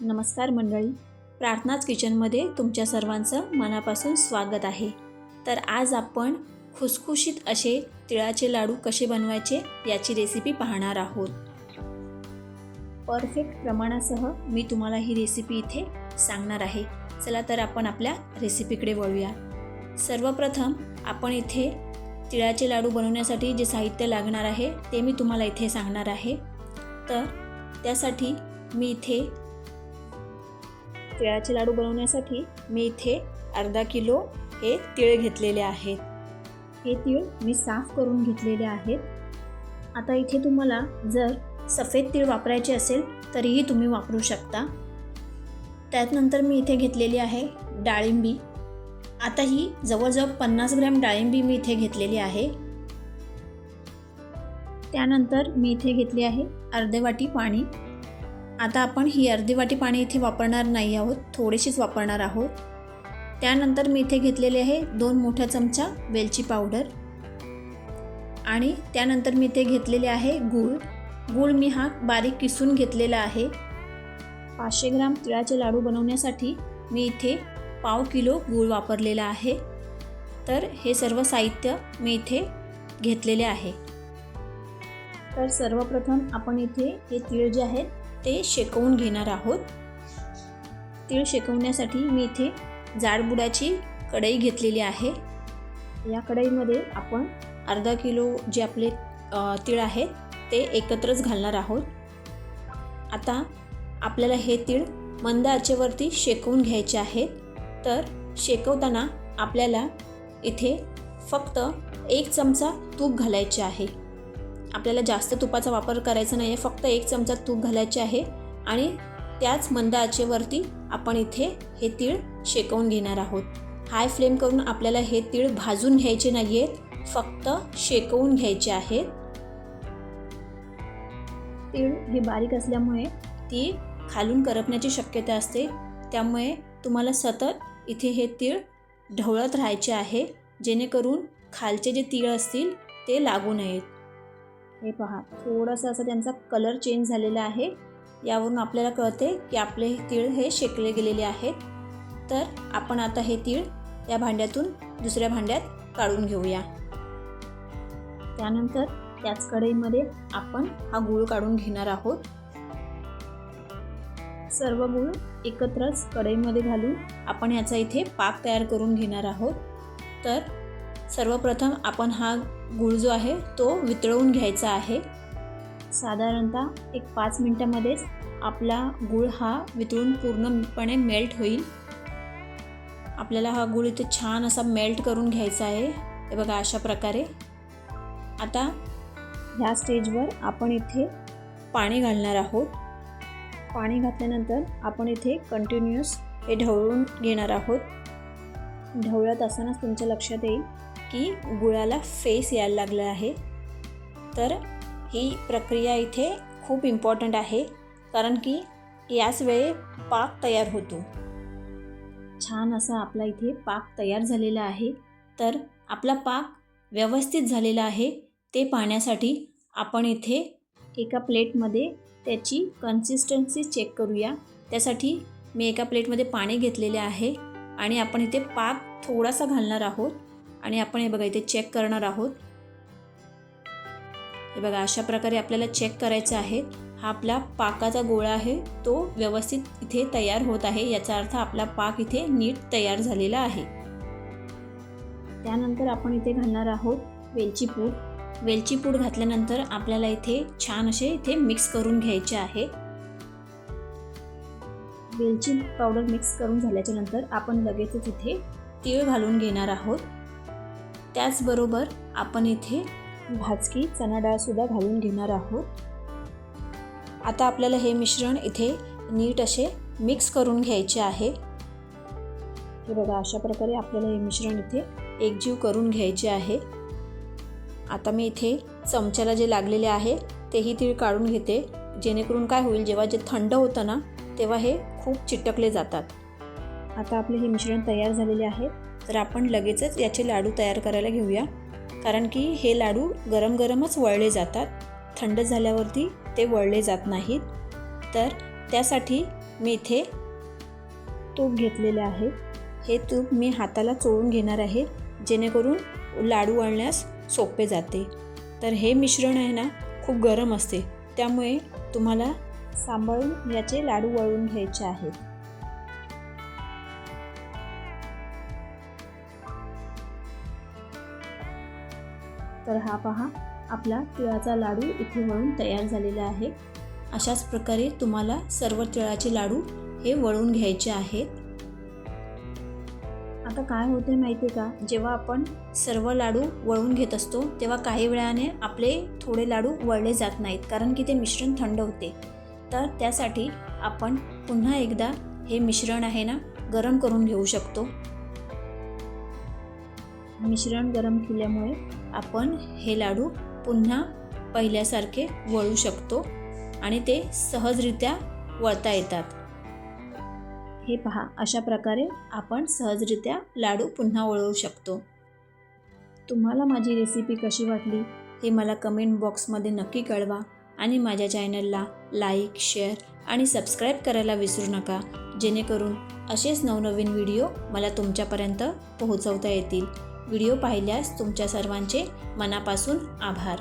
नमस्कार मंडळी. प्रार्थनाच किचनमध्ये तुमच्या सर्वांचं मनापासून स्वागत आहे. तर आज आपण खुसखुशीत असे तिळाचे लाडू कसे बनवायचे याची रेसिपी पाहणार आहोत. परफेक्ट प्रमाणासह मी तुम्हाला ही रेसिपी इथे सांगणार आहे. चला तर आपण आपल्या रेसिपीकडे वळूया. सर्वप्रथम आपण इथे तिळाचे लाडू बनवण्यासाठी जे साहित्य लागणार आहे ते मी तुम्हाला इथे सांगणार आहे. तर त्यासाठी मी इथे तिळाचे लाडू बनवण्यासाठी मी इथे अर्धा किलो हे तिळ घेतलेले आहेत. हे तीळ मी साफ करून घेतलेले आहेत. आता इथे तुम्हाला जर सफेद तीळ वापरायचे असेल तरीही तुम्ही वापरू शकता. त्यानंतर मी इथे घेतलेली आहे डाळिंबी. आता ही जवळजवळ पन्नास ग्रॅम डाळिंबी मी इथे घेतलेली आहे. त्यानंतर मी इथे घेतली आहे अर्धे वाटी पाणी. आता आपण ही अर्धी वाटी पाणी इथे वापरणार नाही आहोत थोडीशीच वापरणार आहोत. त्यानंतर मी इथे घेतलेले आहे दोन मोठ्या चमचा वेलची पावडर. आणि त्यानंतर मी इथे घेतलेले आहे गूळ. गूळ मी हा बारीक किसून घेतलेला आहे. पाचशे ग्राम तिळाचे लाडू बनवण्यासाठी मी इथे पाव किलो गूळ वापरलेला आहे. तर हे सर्व साहित्य मी इथे घेतलेले आहे. तर सर्वप्रथम आपण इथे हे तीळ जे आहेत ते शेकवून घेणार आहोत. तीळ शेकवण्यासाठी मी इथे जाडबुडाची कढई घेतलेली आहे. या कढईमध्ये आपण अर्धा किलो जे आपले तीळ आहेत ते एकत्रच घालणार आहोत. आता आपल्याला हे तीळ मंद आचेवरती शेकवून घ्यायचे आहेत तर शेकवताना आपल्याला इथे फक्त एक चमचा तूप घालायचे आहे. आपल्याला जास्त तुपाचा वापर करायचा नाही आहे फक्त एक चमचा तूप घालायचे आहे आणि त्याच मंद आचेवरती आपण इथे हे तीळ शेकवून घेणार आहोत. हाय फ्लेम करून आपल्याला हे तीळ भाजून घ्यायचे नाही आहेत फक्त शेकवून घ्यायचे आहेत. तीळ हे बारीक असल्यामुळे ती खालून करपण्याची शक्यता असते. त्यामुळे तुम्हाला सतत इथे हे तीळ ढवळत राहायचे आहे जेणेकरून खालचे जे तीळ असतील ते लागू नयेत. हे पहा थोडंसं असं त्यांचा कलर चेंज झालेला आहे. यावरून आपल्याला कळते की आपले तीळ हे शेकले गेलेले आहेत. तर आपण आता हे तीळ या भांड्यातून दुसऱ्या भांड्यात काढून घेऊया. त्यानंतर त्याच कढईमध्ये आपण हा गूळ काढून घेणार आहोत. सर्व गूळ एकत्रच कढईमध्ये घालून आपण याचा इथे पाक तयार करून घेणार आहोत. तर सर्वप्रथम आपण हा गूळ जो आहे तो वितळवून घ्यायचा आहे. साधारणतः एक पाच मिनटामध्येच आपला गूळ हा वितळून पूर्णपणे मेल्ट होईल. आपल्याला हा गूळ इथे छान असा मेल्ट करून घ्यायचा आहे. हे बघा अशा प्रकारे. आता ह्या स्टेजवर आपण इथे पाणी घालणार आहोत. पाणी घातल्यानंतर आपण इथे कंटिन्युअस हे ढवळून घेणार आहोत. ढवळत असतानाच तुमच्या लक्षात येईल की गुळाला फेस यायला लागला आहे. तर ही प्रक्रिया इथे खूप इम्पॉर्टंट आहे कारण की याच वेळे पाक तयार होतो. छान असा आपला इथे पाक तयार झालेला आहे. तर आपला पाक व्यवस्थित झालेला आहे ते पाहण्यासाठी आपण इथे एका प्लेटमध्ये त्याची कन्सिस्टन्सी चेक करूया. त्यासाठी मी एका प्लेटमध्ये पाणी घेतलेले आहे आणि आपण इथे पाक थोडासा घालणार आहोत. आणि आपण हे बघा इथे चेक करणार आहोत. हे बघा अशा प्रकारे आपल्याला चेक करायचं आहे हा आपला पाकाचा गोळा आहे तो व्यवस्थित इथे तयार होत आहे. याचा अर्थ आपला पाक इथे नीट तयार झालेला आहे. त्यानंतर आपण इथे घालणार आहोत वेलची पूड. वेलची पूड घातल्यानंतर आपल्याला इथे छान असे इथे मिक्स करून घ्यायचे आहे. वेलची पावडर मिक्स करून झाल्याच्यानंतर आपण लगेचच इथे तीळ घालून घेणार आहोत. त्याचबरोबर आपण इथे भाजकी चणा डाळसुद्धा घालून घेणार आहोत. आता आपल्याला हे मिश्रण इथे नीट असे मिक्स करून घ्यायचे आहे. हे बघा अशा प्रकारे आपल्याला हे मिश्रण इथे एकजीव करून घ्यायचे आहे. आता मी इथे चमच्याला जे लागलेले आहे तेही तीळ काढून घेते. जेणेकरून काय होईल जेव्हा जे थंड होतं ना तेव्हा हे खूप चिटकले जातात. आता आपले हे मिश्रण तयार झालेले आहे तर आपण लगेचच याचे लाडू तयार करायला घेऊया. कारण की हे लाडू गरम गरमच वळले जातात. थंड झाल्यावरती ते वळले जात नाहीत. तर त्यासाठी मी इथे तूप घेतलेले आहे. हे तूप मी हाताला चोळून घेणार आहे जेणेकरून लाडू वळण्यास सोपे जाते. तर हे मिश्रण आहे ना खूप गरम असते. त्यामुळे तुम्हाला सांभाळून याचे लाडू वळून घ्यायचे आहेत. तर हा पहा आपला तिळाचा लाडू इथे वळून तयार झालेला आहे. अशाच प्रकारे तुम्हाला सर्व तिळाचे लाडू हे वळून घ्यायचे आहेत. आता काय होते माहिती आहे का? जेव्हा आपण सर्व लाडू वळून घेत असतो तेव्हा काही वेळाने आपले थोडे लाडू वळले जात नाहीत कारण की ते मिश्रण थंड होते. तर त्यासाठी आपण पुन्हा एकदा हे मिश्रण आहे ना गरम करून घेऊ शकतो. मिश्रण गरम केल्यामुळे आपण हे लाडू पुन्हा पहिल्यासारखे वळू शकतो आणि ते सहजरित्या वळता येतात. हे पहा अशा प्रकारे आपण सहजरित्या लाडू पुन्हा वळवू शकतो. तुम्हाला माझी रेसिपी कशी वाटली हे मला कमेंट बॉक्समध्ये नक्की कळवा आणि माझ्या चॅनलला लाईक शेअर आणि सबस्क्राईब करायला विसरू नका. जेणेकरून असेच नवनवीन व्हिडिओ मला तुमच्यापर्यंत पोहोचवता येतील. व्हिडिओ पाहिल्यास तुमच्या सर्वांचे मनापासून आभार.